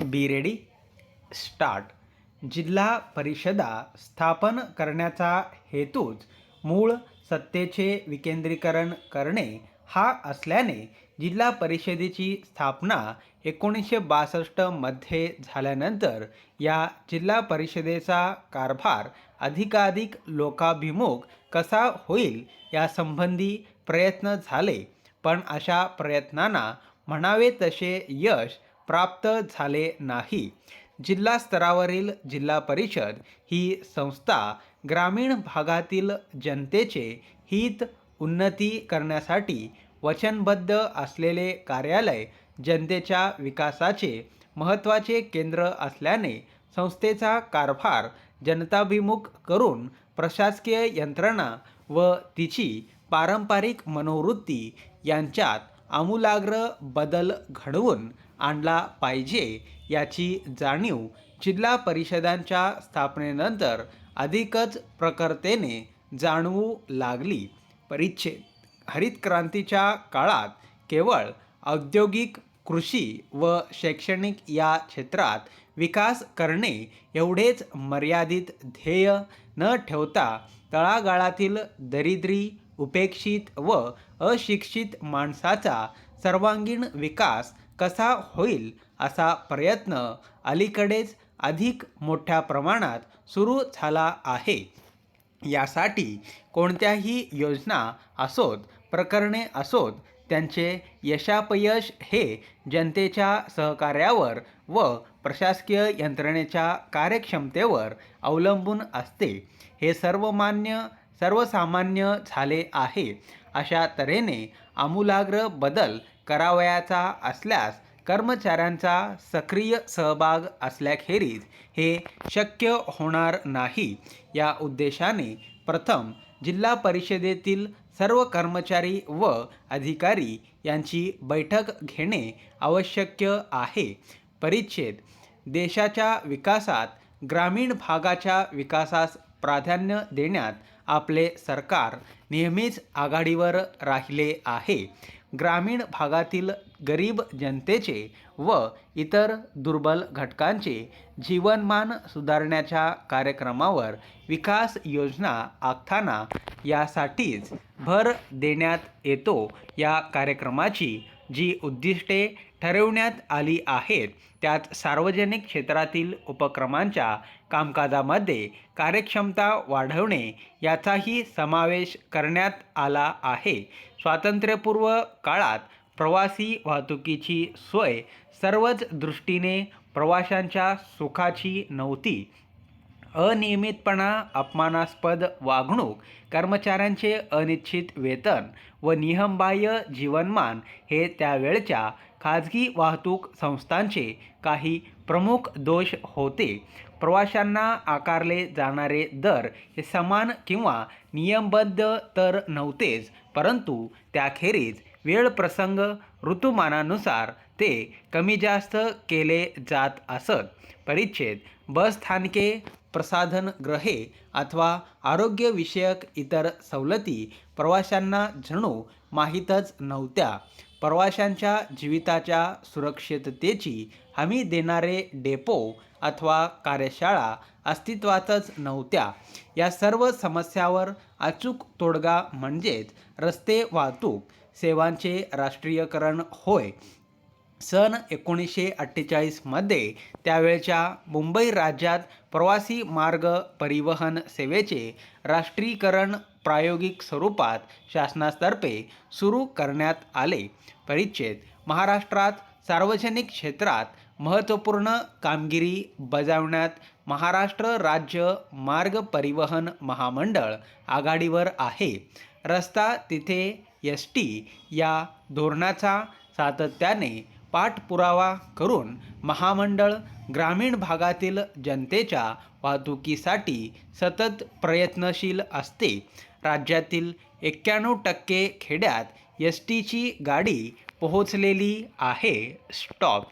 Be ready start. जिल्हा परिषदा स्थापन करण्याचा हेतूच मूळ सत्तेचे विकेंद्रीकरण करणे हा असल्याने जिल्हा परिषदेची स्थापना एकोणीसशे बासष्टमध्ये झाल्यानंतर या जिल्हा परिषदेचा कारभार अधिकाधिक लोकाभिमुख कसा होईल यासंबंधी प्रयत्न झाले. पण अशा प्रयत्नांना म्हणावे तसे यश प्राप्त झाले नाही. जिल्हा स्तरावरील जिल्हा परिषद ही संस्था ग्रामीण भागातील जनतेचे हित उन्नती करण्यासाठी वचनबद्ध असलेले कार्यालय जनतेच्या विकासाचे महत्त्वाचे केंद्र असल्याने संस्थेचा कारभार जनताभिमुख करून प्रशासकीय यंत्रणा व तिची पारंपरिक मनोवृत्ती यांच्यात आमूलाग्र बदल घडवून आणला पाहिजे याची जाणीव जिल्हा परिषदांच्या स्थापनेनंतर अधिकच प्रखरतेने जाणवू लागली. परिच्छेद हरित क्रांतीच्या काळात केवळ औद्योगिक कृषी व शैक्षणिक या क्षेत्रात विकास करणे एवढेच मर्यादित ध्येय न ठेवता तळागाळातील दरिद्री उपेक्षित व अशिक्षित माणसाचा सर्वांगीण विकास कसा होईल असा प्रयत्न अलीकडेच अधिक मोठ्या प्रमाणात सुरू झाला आहे. यासाठी कोणत्याही योजना असोत प्रकरणे असोत त्यांचे यशापयश हे जनतेच्या सहकार्यावर व प्रशासकीय यंत्रणेच्या कार्यक्षमतेवर अवलंबून असते. हे सर्वमान्य सर्वसामान्य झाले आहे. अशा तऱ्हेने आमूलाग्र बदल करावयाचा असल्यास कर्मचाऱ्यांचा सक्रिय सहभाग असल्याखेरीज हे शक्य होणार नाही. या उद्देशाने प्रथम जिल्हा परिषदेतील सर्व कर्मचारी व अधिकारी यांची बैठक घेणे आवश्यक आहे. परिच्छेद देशाच्या विकासात ग्रामीण भागाच्या विकासास प्राधान्य देण्यात आपले सरकार नेहमीच आघाडीवर राहिले आहे. ग्रामीण भागातील गरीब जनतेचे व इतर दुर्बल घटकांचे जीवनमान सुधारण्याच्या कार्यक्रमावर विकास योजना आखताना यासाठीच भर देण्यात येतो या कार्यक्रमाची जी उद्दिष्टे ठरवण्यात आली आहेत त्यात सार्वजनिक क्षेत्रातील उपक्रमांच्या कामकाजामध्ये कार्यक्षमता वाढवणे याचाही समावेश करण्यात आला आहे. स्वातंत्र्यपूर्व काळात प्रवासी वाहतुकीची सोय सर्वच दृष्टीने प्रवाशांच्या सुखाची नव्हती. अनियमितपणा अपमानास्पद वागणूक कर्मचाऱ्यांचे अनिश्चित वेतन व नियमबाह्य जीवनमान हे त्यावेळच्या खाजगी वाहतूक संस्थांचे काही प्रमुख दोष होते. प्रवाशांना आकारले जाणारे दर हे समान किंवा नियमबद्ध तर नव्हतेच परंतु त्याखेरीज वेळ प्रसंग ऋतुमानानुसार ते कमी जास्त केले जात असत. परिच्छेद बसस्थानके प्रसाधनगृहे अथवा आरोग्यविषयक इतर सवलती प्रवाशांना जणू माहीतच नव्हत्या. प्रवाशांच्या जीविताच्या सुरक्षिततेची हमी देणारे डेपो अथवा कार्यशाळा अस्तित्वातच नव्हत्या. या सर्व समस्यावर अचूक तोडगा म्हणजेच रस्ते वाहतूक सेवांचे राष्ट्रीयकरण होय सन एकोणीसशे अठ्ठेचाळीसमध्ये त्यावेळच्या मुंबई राज्यात प्रवासी मार्ग परिवहन सेवेचे राष्ट्रीयकरण प्रायोगिक स्वरूपात शासनातर्फे सुरू करण्यात आले. परिच्छेद महाराष्ट्रात सार्वजनिक क्षेत्रात महत्त्वपूर्ण कामगिरी बजावण्यात महाराष्ट्र राज्य मार्ग परिवहन महामंडळ आघाडीवर आहे. रस्ता तिथे एस टी या धोरणाचा सातत्याने पाठपुरावा करून महामंडळ ग्रामीण भागातील जनतेच्या वाहतुकीसाठी सतत प्रयत्नशील असते. राज्यातील एक्क्याण्णव टक्के खेड्यात एस टीची गाडी पोहोचलेली आहे. स्टॉप!